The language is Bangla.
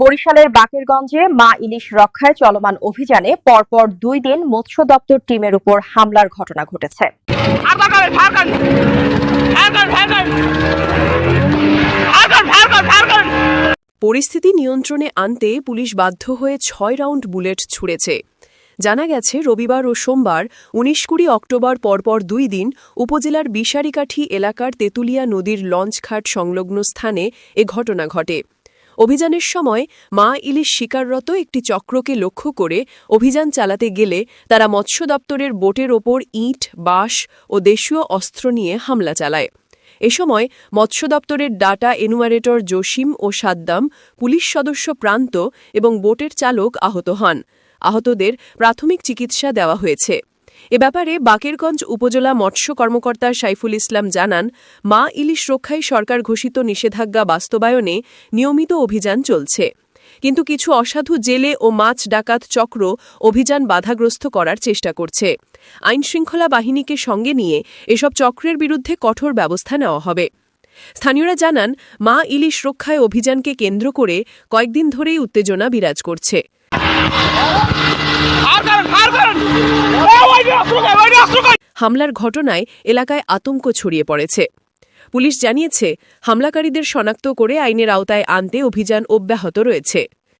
বরিশালের বাকেরগঞ্জে মা ইলিশ রক্ষায় চলমান অভিযানে পরপর দুই দিন মৎস্য দপ্তর টিমের উপর হামলার ঘটনা ঘটেছে। পরিস্থিতি নিয়ন্ত্রণে আনতে পুলিশ বাধ্য হয়ে ছয় রাউন্ড বুলেট ছুড়েছে। জানা গেছে রবিবার ও সোমবার উনিশ কুড়ি অক্টোবর পরপর দুই দিন উপজেলার বিশারিকাঠি এলাকার তেঁতুলিয়া নদীর লঞ্চঘাট সংলগ্ন স্থানে এ ঘটনা ঘটে। অভিযানের সময় মা ইলিশ শিকাররত একটি চক্রকে লক্ষ্য করে অভিযান চালাতে গেলে তারা মৎস্য দপ্তরের বোটের ওপর ইট, বাঁশ ও দেশীয় অস্ত্র নিয়ে হামলা চালায়। এ সময় মৎস্য দপ্তরের ডাটা এনুমারেটর জসিম ও সাদ্দাম পুলিশ সদস্য প্রান্ত এবং বোটের চালক আহত হন। আহতদের প্রাথমিক চিকিৎসা দেওয়া হয়েছে। এ ব্যাপারে বাকেরগঞ্জ উপজেলা মৎস্য কর্মকর্তা সাইফুল ইসলাম জানান, মা ইলিশ রক্ষায় সরকার ঘোষিত নিষেধাজ্ঞা বাস্তবায়নে নিয়মিত অভিযান চলছে। কিন্তু কিছু অসাধু জেলে ও মাছ ডাকাত চক্র অভিযান বাধাগ্রস্ত করার চেষ্টা করছে। আইনশৃঙ্খলা বাহিনীকে সঙ্গে নিয়ে এসব চক্রের বিরুদ্ধে কঠোর ব্যবস্থা নেওয়া হবে। স্থানীয়রা জানান, মা ইলিশ রক্ষায় অভিযানকে কেন্দ্র করে কয়েকদিন ধরেই উত্তেজনা বিরাজ করছে। হামলার ঘটনায় এলাকায় আতঙ্ক ছড়িয়ে পড়েছে। পুলিশ জানিয়েছে, হামলাকারীদের শনাক্ত করে আইনের আওতায় আনতে অভিযান অব্যাহত রয়েছে।